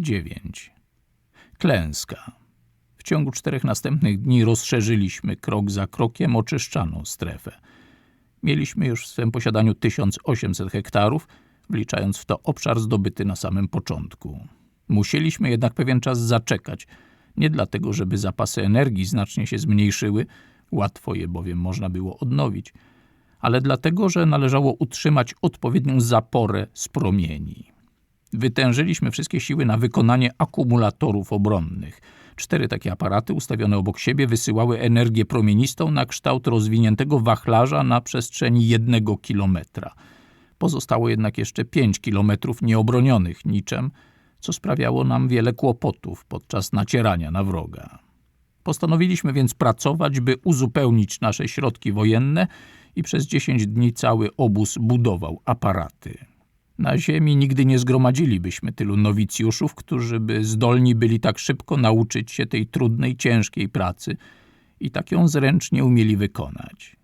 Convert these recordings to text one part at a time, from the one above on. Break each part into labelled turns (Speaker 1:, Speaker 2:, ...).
Speaker 1: 9. Klęska. W ciągu czterech następnych dni rozszerzyliśmy krok za krokiem oczyszczaną strefę. Mieliśmy już w swym posiadaniu 1800 hektarów, wliczając w to obszar zdobyty na samym początku. Musieliśmy jednak pewien czas zaczekać, nie dlatego, żeby zapasy energii znacznie się zmniejszyły, łatwo je bowiem można było odnowić, ale dlatego, że należało utrzymać odpowiednią zaporę z promieni. Wytężyliśmy wszystkie siły na wykonanie akumulatorów obronnych. Cztery takie aparaty ustawione obok siebie wysyłały energię promienistą na kształt rozwiniętego wachlarza na przestrzeni jednego kilometra. Pozostało jednak jeszcze pięć kilometrów nieobronionych niczym, co sprawiało nam wiele kłopotów podczas nacierania na wroga. Postanowiliśmy więc pracować, by uzupełnić nasze środki wojenne i przez dziesięć dni cały obóz budował aparaty. Na ziemi nigdy nie zgromadzilibyśmy tylu nowicjuszów, którzy by zdolni byli tak szybko nauczyć się tej trudnej, ciężkiej pracy i tak ją zręcznie umieli wykonać.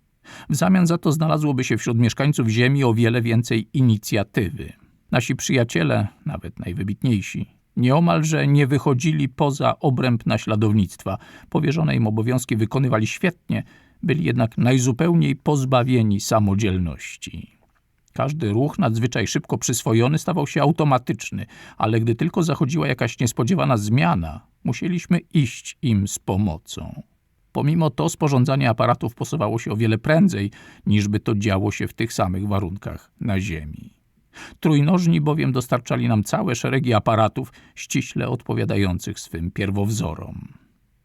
Speaker 1: W zamian za to znalazłoby się wśród mieszkańców ziemi o wiele więcej inicjatywy. Nasi przyjaciele, nawet najwybitniejsi, nieomalże nie wychodzili poza obręb naśladownictwa. Powierzone im obowiązki wykonywali świetnie, byli jednak najzupełniej pozbawieni samodzielności. Każdy ruch nadzwyczaj szybko przyswojony stawał się automatyczny, ale gdy tylko zachodziła jakaś niespodziewana zmiana, musieliśmy iść im z pomocą. Pomimo to sporządzanie aparatów posuwało się o wiele prędzej, niż by to działo się w tych samych warunkach na Ziemi. Trójnożni bowiem dostarczali nam całe szeregi aparatów ściśle odpowiadających swym pierwowzorom.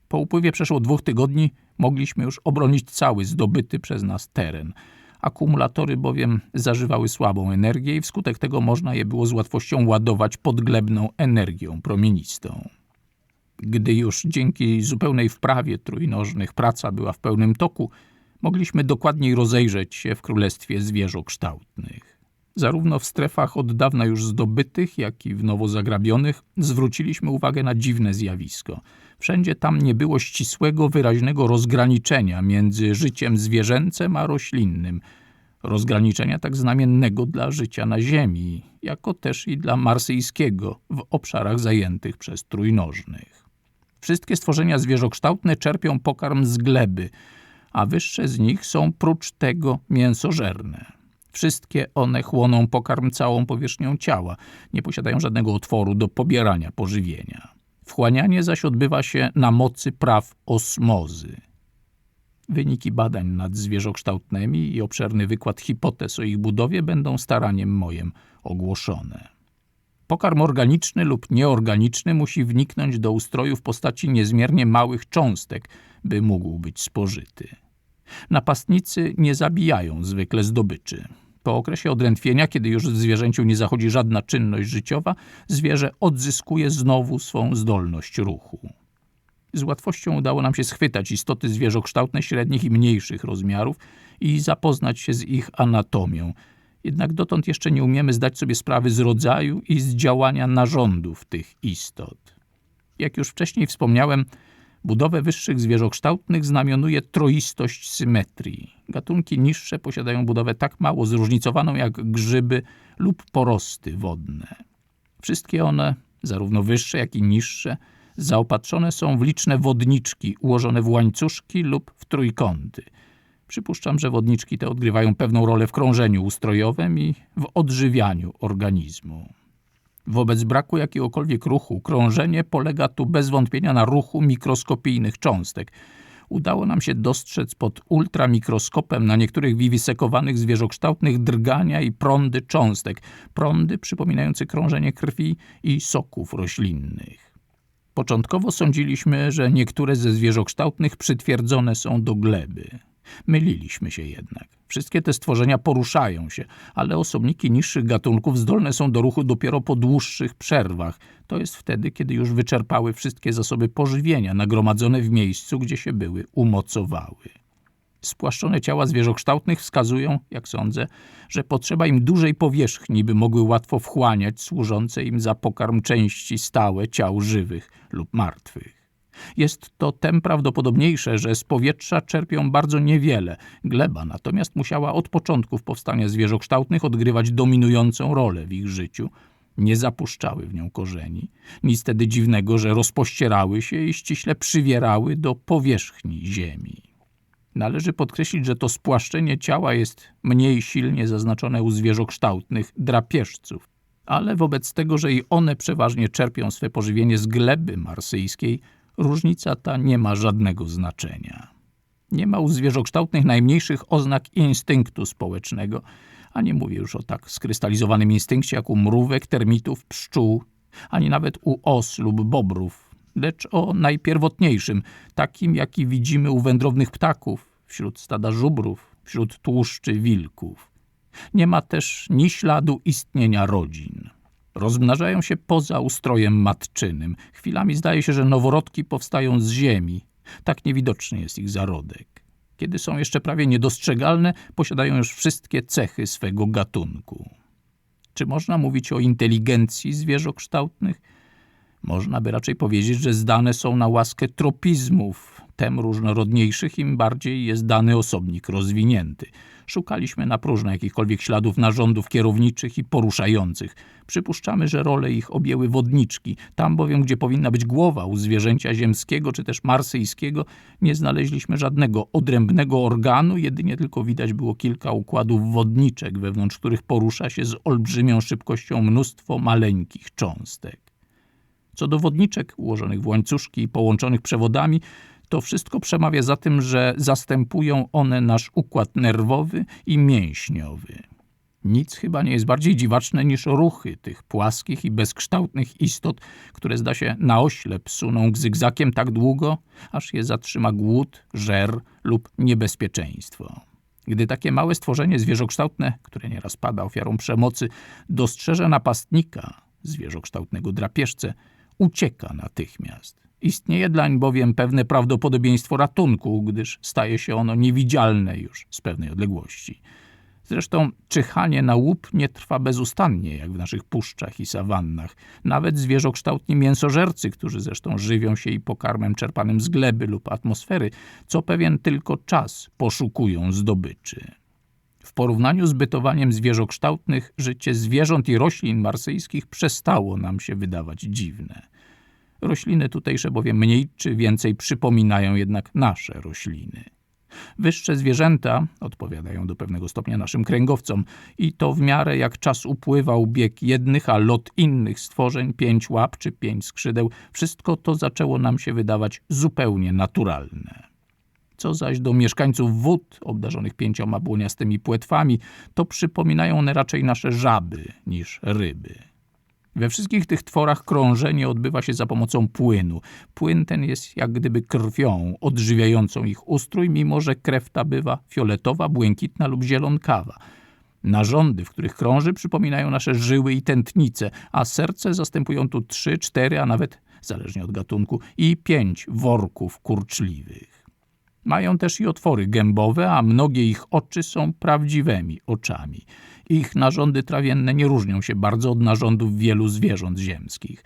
Speaker 1: Po upływie przeszło dwóch tygodni mogliśmy już obronić cały zdobyty przez nas teren – Akumulatory bowiem zażywały słabą energię i wskutek tego można je było z łatwością ładować podglebną energią promienistą. Gdy już dzięki zupełnej wprawie trójnożnych praca była w pełnym toku, mogliśmy dokładniej rozejrzeć się w królestwie zwierzokształtnych. Zarówno w strefach od dawna już zdobytych, jak i w nowo zagrabionych zwróciliśmy uwagę na dziwne zjawisko. Wszędzie tam nie było ścisłego, wyraźnego rozgraniczenia między życiem zwierzęcym a roślinnym. Rozgraniczenia tak znamiennego dla życia na Ziemi, jako też i dla marsyjskiego w obszarach zajętych przez trójnożnych. Wszystkie stworzenia zwierzokształtne czerpią pokarm z gleby, a wyższe z nich są prócz tego mięsożerne. Wszystkie one chłoną pokarm całą powierzchnią ciała, nie posiadają żadnego otworu do pobierania pożywienia. Wchłanianie zaś odbywa się na mocy praw osmozy. Wyniki badań nad zwierzokształtnymi i obszerny wykład hipotez o ich budowie będą staraniem moim ogłoszone. Pokarm organiczny lub nieorganiczny musi wniknąć do ustroju w postaci niezmiernie małych cząstek, by mógł być spożyty. Napastnicy nie zabijają zwykle zdobyczy. Po okresie odrętwienia, kiedy już w zwierzęciu nie zachodzi żadna czynność życiowa, zwierzę odzyskuje znowu swą zdolność ruchu. Z łatwością udało nam się schwytać istoty zwierzokształtne średnich i mniejszych rozmiarów i zapoznać się z ich anatomią. Jednak dotąd jeszcze nie umiemy zdać sobie sprawy z rodzaju i z działania narządów tych istot. Jak już wcześniej wspomniałem, Budowę wyższych zwierzokształtnych znamionuje troistość symetrii. Gatunki niższe posiadają budowę tak mało zróżnicowaną jak grzyby lub porosty wodne. Wszystkie one, zarówno wyższe jak i niższe, zaopatrzone są w liczne wodniczki ułożone w łańcuszki lub w trójkąty. Przypuszczam, że wodniczki te odgrywają pewną rolę w krążeniu ustrojowym i w odżywianiu organizmu. Wobec braku jakiegokolwiek ruchu, krążenie polega tu bez wątpienia na ruchu mikroskopijnych cząstek. Udało nam się dostrzec pod ultramikroskopem na niektórych wiwisekowanych zwierzokształtnych drgania i prądy cząstek, prądy przypominające krążenie krwi i soków roślinnych. Początkowo sądziliśmy, że niektóre ze zwierzokształtnych przytwierdzone są do gleby. Myliliśmy się jednak. Wszystkie te stworzenia poruszają się, ale osobniki niższych gatunków zdolne są do ruchu dopiero po dłuższych przerwach. To jest wtedy, kiedy już wyczerpały wszystkie zasoby pożywienia nagromadzone w miejscu, gdzie się były umocowały. Spłaszczone ciała zwierzokształtnych wskazują, jak sądzę, że potrzeba im dużej powierzchni, by mogły łatwo wchłaniać służące im za pokarm części stałe ciał żywych lub martwych. Jest to tem prawdopodobniejsze, że z powietrza czerpią bardzo niewiele. Gleba natomiast musiała od początków powstania zwierzokształtnych odgrywać dominującą rolę w ich życiu. nie zapuszczały w nią korzeni. Nic wtedy dziwnego, że rozpościerały się i ściśle przywierały do powierzchni ziemi. Należy podkreślić, że to spłaszczenie ciała jest mniej silnie zaznaczone u zwierzokształtnych drapieżców, ale wobec tego, że i one przeważnie czerpią swe pożywienie z gleby marsyjskiej, różnica ta nie ma żadnego znaczenia. Nie ma u zwierzokształtnych najmniejszych oznak instynktu społecznego, a nie mówię już o tak skrystalizowanym instynkcie jak u mrówek, termitów, pszczół, ani nawet u os lub bobrów, lecz o najpierwotniejszym, takim jaki widzimy u wędrownych ptaków, wśród stada żubrów, wśród tłuszczy wilków. Nie ma też ni śladu istnienia rodzin. Rozmnażają się poza ustrojem matczynym. Chwilami zdaje się, że noworodki powstają z ziemi. Tak niewidoczny jest ich zarodek. Kiedy są jeszcze prawie niedostrzegalne, posiadają już wszystkie cechy swego gatunku. Czy można mówić o inteligencji zwierzokształtnych? Można by raczej powiedzieć, że zdane są na łaskę tropizmów, tem różnorodniejszych, im bardziej jest dany osobnik rozwinięty. Szukaliśmy na próżno jakichkolwiek śladów narządów kierowniczych i poruszających. Przypuszczamy, że role ich objęły wodniczki. Tam bowiem, gdzie powinna być głowa u zwierzęcia ziemskiego czy też marsyjskiego, nie znaleźliśmy żadnego odrębnego organu, jedynie tylko widać było kilka układów wodniczek, wewnątrz których porusza się z olbrzymią szybkością mnóstwo maleńkich cząstek. Co do wodniczek ułożonych w łańcuszki i połączonych przewodami, to wszystko przemawia za tym, że zastępują one nasz układ nerwowy i mięśniowy. Nic chyba nie jest bardziej dziwaczne niż ruchy tych płaskich i bezkształtnych istot, które zda się na oślep suną zygzakiem tak długo, aż je zatrzyma głód, żer lub niebezpieczeństwo. Gdy takie małe stworzenie zwierzokształtne, które nieraz pada ofiarą przemocy, dostrzeże napastnika, zwierzokształtnego drapieżcę, ucieka natychmiast. Istnieje dlań bowiem pewne prawdopodobieństwo ratunku, gdyż staje się ono niewidzialne już z pewnej odległości. Zresztą czyhanie na łup nie trwa bezustannie, jak w naszych puszczach i sawannach. Nawet zwierzokształtni mięsożercy, którzy zresztą żywią się i pokarmem czerpanym z gleby lub atmosfery, co pewien tylko czas poszukują zdobyczy. W porównaniu z bytowaniem zwierzokształtnych, życie zwierząt i roślin marsyjskich przestało nam się wydawać dziwne. Rośliny tutejsze bowiem mniej czy więcej przypominają jednak nasze rośliny. Wyższe zwierzęta odpowiadają do pewnego stopnia naszym kręgowcom i to w miarę jak czas upływał bieg jednych, a lot innych stworzeń, pięć łap czy pięć skrzydeł, wszystko to zaczęło nam się wydawać zupełnie naturalne. Co zaś do mieszkańców wód obdarzonych pięcioma błoniastymi płetwami, to przypominają one raczej nasze żaby niż ryby. We wszystkich tych tworach krążenie odbywa się za pomocą płynu. Płyn ten jest jak gdyby krwią odżywiającą ich ustrój, mimo że krew ta bywa fioletowa, błękitna lub zielonkawa. Narządy, w których krąży, przypominają nasze żyły i tętnice, a serce zastępują tu trzy, cztery, a nawet, zależnie od gatunku, i pięć worków kurczliwych. Mają też i otwory gębowe, a mnogie ich oczy są prawdziwymi oczami. Ich narządy trawienne nie różnią się bardzo od narządów wielu zwierząt ziemskich.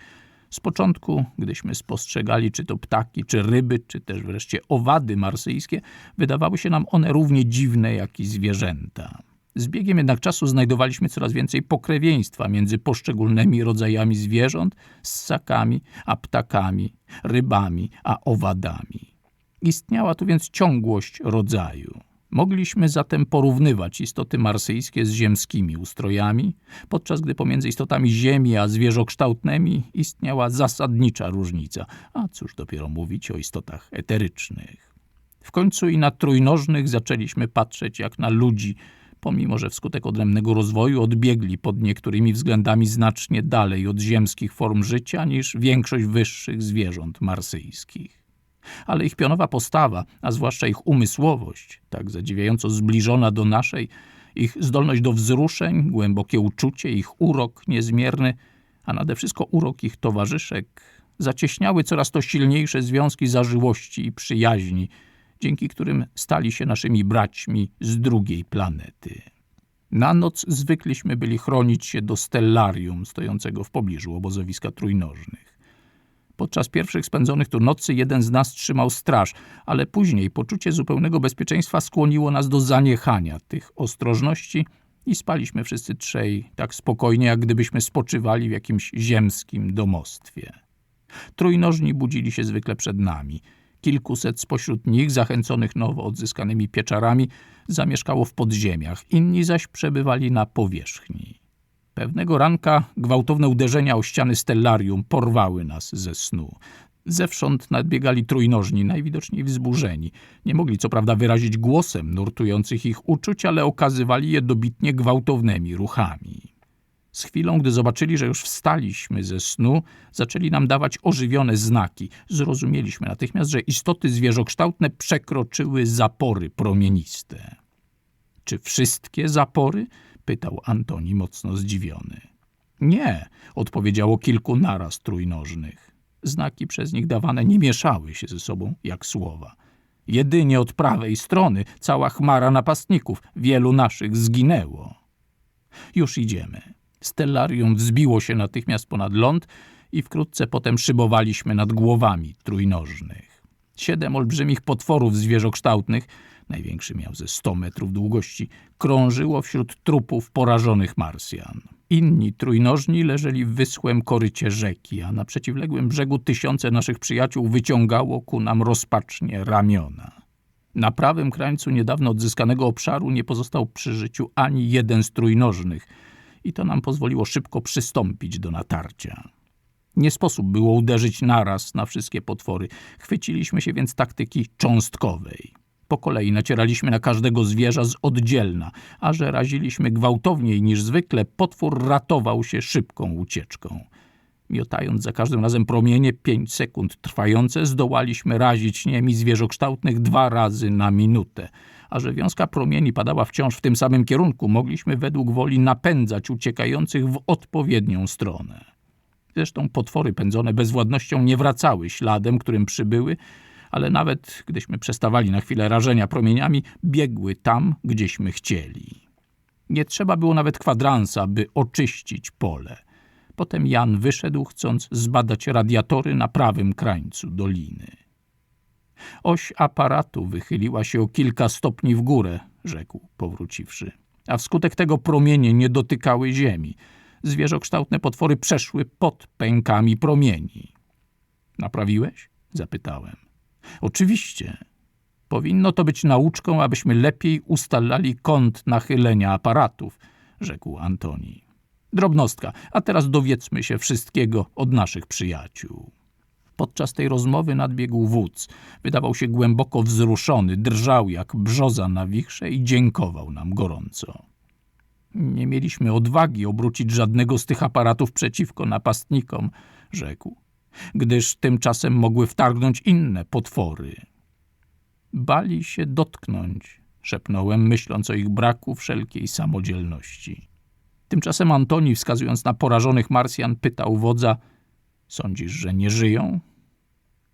Speaker 1: Z początku, gdyśmy spostrzegali czy to ptaki, czy ryby, czy też wreszcie owady marsyjskie, wydawały się nam one równie dziwne jak i zwierzęta. Z biegiem jednak czasu znajdowaliśmy coraz więcej pokrewieństwa między poszczególnymi rodzajami zwierząt, ssakami, a ptakami, rybami, a owadami. Istniała tu więc ciągłość rodzaju. Mogliśmy zatem porównywać istoty marsyjskie z ziemskimi ustrojami, podczas gdy pomiędzy istotami Ziemi a zwierzokształtnymi istniała zasadnicza różnica, a cóż dopiero mówić o istotach eterycznych. W końcu i na trójnożnych zaczęliśmy patrzeć jak na ludzi, pomimo że wskutek odrębnego rozwoju odbiegli pod niektórymi względami znacznie dalej od ziemskich form życia niż większość wyższych zwierząt marsyjskich ale ich pionowa postawa, a zwłaszcza ich umysłowość, tak zadziwiająco zbliżona do naszej, ich zdolność do wzruszeń, głębokie uczucie, ich urok niezmierny, a nade wszystko urok ich towarzyszek, zacieśniały coraz to silniejsze związki zażyłości i przyjaźni, dzięki którym stali się naszymi braćmi z drugiej planety. Na noc zwykliśmy byli chronić się do stellarium stojącego w pobliżu obozowiska trójnożnych. Podczas pierwszych spędzonych tu nocy jeden z nas trzymał straż, ale później poczucie zupełnego bezpieczeństwa skłoniło nas do zaniechania tych ostrożności I spaliśmy wszyscy trzej tak spokojnie, jak gdybyśmy spoczywali w jakimś ziemskim domostwie. Trójnożni budzili się zwykle przed nami. Kilkuset spośród nich, zachęconych nowo odzyskanymi pieczarami, zamieszkało w podziemiach, inni zaś przebywali na powierzchni. Pewnego ranka gwałtowne uderzenia o ściany stellarium porwały nas ze snu. Zewsząd nadbiegali trójnożni, najwidoczniej wzburzeni. Nie mogli co prawda wyrazić głosem nurtujących ich uczuć, ale okazywali je dobitnie gwałtownymi ruchami. Z chwilą, gdy zobaczyli, że już wstaliśmy ze snu, zaczęli nam dawać ożywione znaki. Zrozumieliśmy natychmiast, że istoty zwierzokształtne przekroczyły zapory promieniste. Czy wszystkie zapory? Pytał Antoni mocno zdziwiony. Nie, odpowiedziało kilku naraz trójnożnych. Znaki przez nich dawane nie mieszały się ze sobą jak słowa. Jedynie od prawej strony cała chmara napastników, wielu naszych zginęło. Już idziemy. Stellarium wzbiło się natychmiast ponad ląd i wkrótce potem szybowaliśmy nad głowami trójnożnych. Siedem olbrzymich potworów zwierzokształtnych, największy miał ze sto metrów długości, krążyło wśród trupów porażonych Marsjan. Inni trójnożni leżeli w wyschłym korycie rzeki, a na przeciwległym brzegu tysiące naszych przyjaciół wyciągało ku nam rozpacznie ramiona. Na prawym krańcu niedawno odzyskanego obszaru nie pozostał przy życiu ani jeden z trójnożnych i to nam pozwoliło szybko przystąpić do natarcia. Nie sposób było uderzyć naraz na wszystkie potwory. Chwyciliśmy się więc taktyki cząstkowej. Po kolei nacieraliśmy na każdego zwierza z oddzielna, a że raziliśmy gwałtowniej niż zwykle, potwór ratował się szybką ucieczką. Miotając za każdym razem promienie pięć sekund trwające, zdołaliśmy razić niemi zwierzokształtnych dwa razy na minutę. A że wiązka promieni padała wciąż w tym samym kierunku, mogliśmy według woli napędzać uciekających w odpowiednią stronę. Zresztą potwory pędzone bezwładnością nie wracały śladem, którym przybyły, ale nawet gdyśmy przestawali na chwilę rażenia promieniami, biegły tam, gdzieśmy chcieli. Nie trzeba było nawet kwadransa, by oczyścić pole. Potem Jan wyszedł, chcąc zbadać radiatory na prawym krańcu doliny. Oś aparatu wychyliła się o kilka stopni w górę, rzekł, powróciwszy. A wskutek tego promienie nie dotykały ziemi. Zwierzokształtne potwory przeszły pod pękami promieni. Naprawiłeś? zapytałem. Oczywiście. Powinno to być nauczką, abyśmy lepiej ustalali kąt nachylenia aparatów, rzekł Antoni. Drobnostka, a teraz dowiedzmy się wszystkiego od naszych przyjaciół. Podczas tej rozmowy nadbiegł wódz. Wydawał się głęboko wzruszony, drżał jak brzoza na wichrze i dziękował nam gorąco. Nie mieliśmy odwagi obrócić żadnego z tych aparatów przeciwko napastnikom, rzekł, gdyż tymczasem mogły wtargnąć inne potwory. Bali się dotknąć, szepnąłem, myśląc o ich braku wszelkiej samodzielności. Tymczasem Antoni, wskazując na porażonych Marsjan, pytał wodza: Sądzisz, że nie żyją?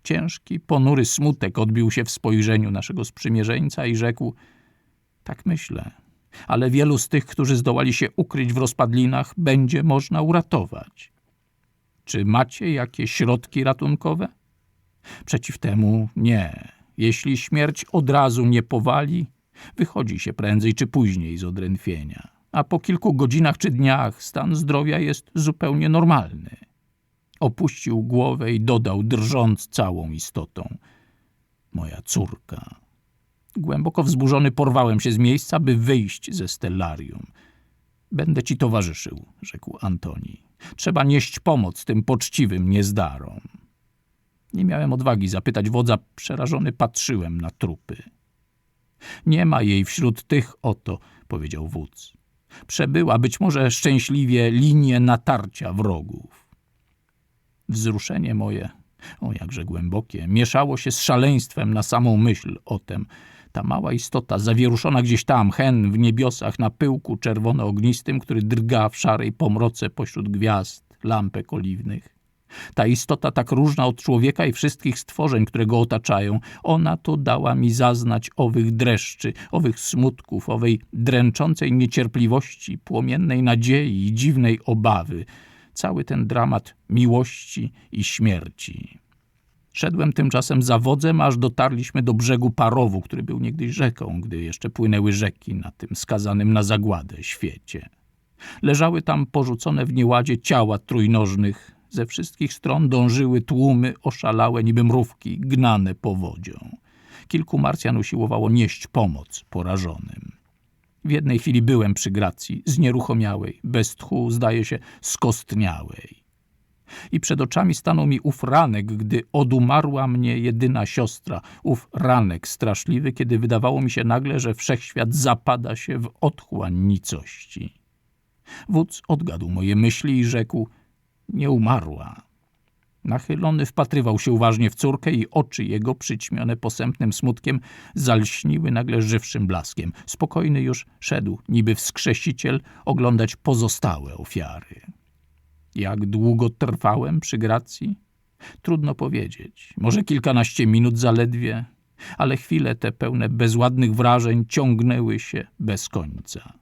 Speaker 1: Ciężki, ponury smutek odbił się w spojrzeniu naszego sprzymierzeńca i rzekł: Tak myślę, ale wielu z tych, którzy zdołali się ukryć w rozpadlinach, będzie można uratować. Czy macie jakieś środki ratunkowe? Przeciw temu nie. Jeśli śmierć od razu nie powali, wychodzi się prędzej czy później z odrętwienia a po kilku godzinach czy dniach stan zdrowia jest zupełnie normalny. Opuścił głowę i dodał, drżąc całą istotą. Moja córka. Głęboko wzburzony porwałem się z miejsca, by wyjść ze stellarium. Będę ci towarzyszył, rzekł Antoni. Trzeba nieść pomoc tym poczciwym niezdarom. Nie miałem odwagi zapytać wodza, przerażony patrzyłem na trupy. Nie ma jej wśród tych oto, powiedział wódz przebyła być może szczęśliwie linię natarcia wrogów. Wzruszenie moje, o jakże głębokie, mieszało się z szaleństwem na samą myśl o tem. Ta mała istota, zawieruszona gdzieś tam, hen w niebiosach, na pyłku czerwono-ognistym, który drga w szarej pomroce pośród gwiazd, lampek oliwnych. Ta istota tak różna od człowieka i wszystkich stworzeń, które go otaczają, ona to dała mi zaznać owych dreszczy, owych smutków, owej dręczącej niecierpliwości, płomiennej nadziei i dziwnej obawy. Cały ten dramat miłości i śmierci. Szedłem tymczasem za wodzem, aż dotarliśmy do brzegu Parowu, który był niegdyś rzeką, gdy jeszcze płynęły rzeki na tym skazanym na zagładę świecie. Leżały tam porzucone w nieładzie ciała trójnożnych. Ze wszystkich stron dążyły tłumy oszalałe niby mrówki, gnane powodzią. Kilku Marsjan usiłowało nieść pomoc porażonym. W jednej chwili byłem przy Gracji, znieruchomiałej, bez tchu, zdaje się, skostniałej. I przed oczami stanął mi ów ranek, gdy odumarła mnie jedyna siostra, ów ranek straszliwy, kiedy wydawało mi się nagle, że wszechświat zapada się w otchłań nicości. Wódz odgadł moje myśli i rzekł, nie umarła. Nachylony wpatrywał się uważnie w córkę i oczy jego, przyćmione posępnym smutkiem, zalśniły nagle żywszym blaskiem. Spokojny już szedł, niby wskrzesiciel, oglądać pozostałe ofiary. Jak długo trwałem przy gracji? Trudno powiedzieć. Może kilkanaście minut zaledwie, ale chwile te pełne bezładnych wrażeń ciągnęły się bez końca.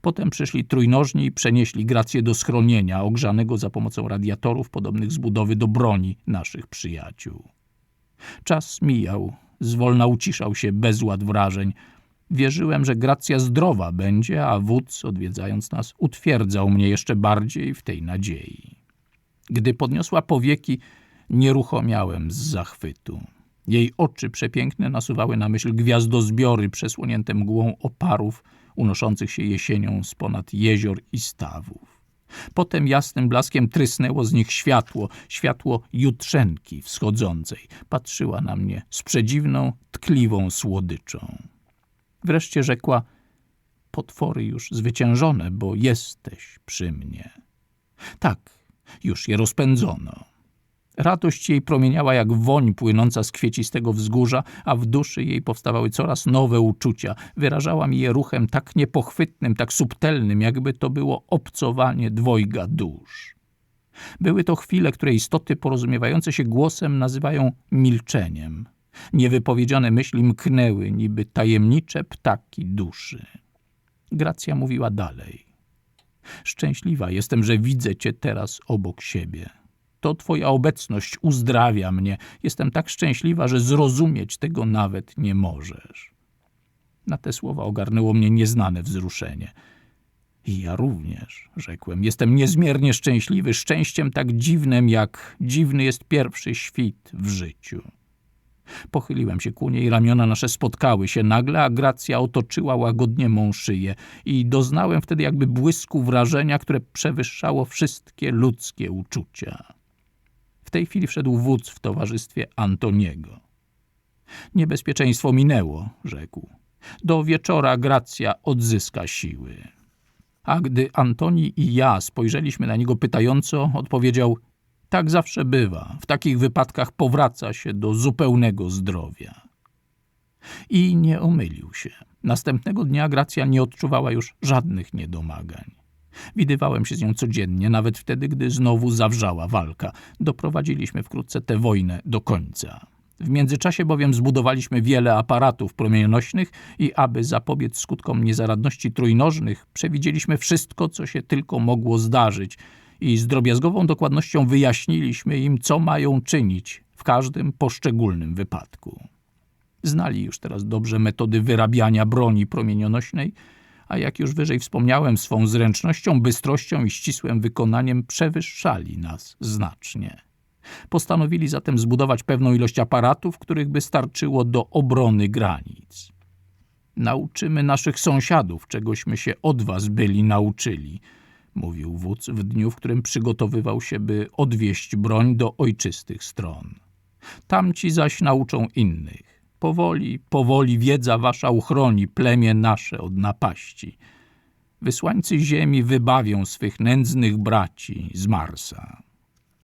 Speaker 1: Potem przyszli trójnożni i przenieśli Grację do schronienia, ogrzanego za pomocą radiatorów podobnych z budowy do broni naszych przyjaciół. Czas mijał, zwolna uciszał się bezład wrażeń. Wierzyłem, że Gracja zdrowa będzie, a wódz, odwiedzając nas, utwierdzał mnie jeszcze bardziej w tej nadziei. Gdy podniosła powieki, nieruchomiałem z zachwytu. Jej oczy przepiękne nasuwały na myśl gwiazdozbiory przesłonięte mgłą oparów, unoszących się jesienią z ponad jezior i stawów. Potem jasnym blaskiem trysnęło z nich światło, światło jutrzenki wschodzącej. Patrzyła na mnie z przedziwną, tkliwą słodyczą. Wreszcie rzekła, potwory już zwyciężone, bo jesteś przy mnie. Tak, już je rozpędzono. Radość jej promieniała jak woń płynąca z kwiecistego wzgórza, a w duszy jej powstawały coraz nowe uczucia. Wyrażała mi je ruchem tak niepochwytnym, tak subtelnym, jakby to było obcowanie dwojga dusz. Były to chwile, które istoty porozumiewające się głosem nazywają milczeniem. Niewypowiedziane myśli mknęły, niby tajemnicze ptaki duszy. Gracja mówiła dalej. Szczęśliwa jestem, że widzę cię teraz obok siebie. To Twoja obecność uzdrawia mnie. Jestem tak szczęśliwa, że zrozumieć tego nawet nie możesz. Na te słowa ogarnęło mnie nieznane wzruszenie. I ja również, rzekłem, jestem niezmiernie szczęśliwy, szczęściem tak dziwnym, jak dziwny jest pierwszy świt w życiu. Pochyliłem się ku niej, ramiona nasze spotkały się nagle, a Gracja otoczyła łagodnie mą szyję i doznałem wtedy jakby błysku wrażenia, które przewyższało wszystkie ludzkie uczucia. W tej chwili wszedł wódz w towarzystwie Antoniego. Niebezpieczeństwo minęło, rzekł. Do wieczora Gracja odzyska siły. A gdy Antoni i ja spojrzeliśmy na niego pytająco, odpowiedział – tak zawsze bywa. W takich wypadkach powraca się do zupełnego zdrowia. I nie omylił się. Następnego dnia Gracja nie odczuwała już żadnych niedomagań. Widywałem się z nią codziennie, nawet wtedy, gdy znowu zawrzała walka. Doprowadziliśmy wkrótce tę wojnę do końca. W międzyczasie bowiem zbudowaliśmy wiele aparatów promienionośnych i aby zapobiec skutkom niezaradności trójnożnych, przewidzieliśmy wszystko, co się tylko mogło zdarzyć i z drobiazgową dokładnością wyjaśniliśmy im, co mają czynić w każdym poszczególnym wypadku. Znali już teraz dobrze metody wyrabiania broni promienionośnej, a jak już wyżej wspomniałem, swą zręcznością, bystrością i ścisłym wykonaniem przewyższali nas znacznie. Postanowili zatem zbudować pewną ilość aparatów, których by starczyło do obrony granic. Nauczymy naszych sąsiadów, czegośmy się od was byli nauczyli, mówił wódz w dniu, w którym przygotowywał się, by odwieść broń do ojczystych stron. Tamci zaś nauczą innych. Powoli, powoli wiedza wasza uchroni plemię nasze od napaści. Wysłańcy ziemi wybawią swych nędznych braci z Marsa.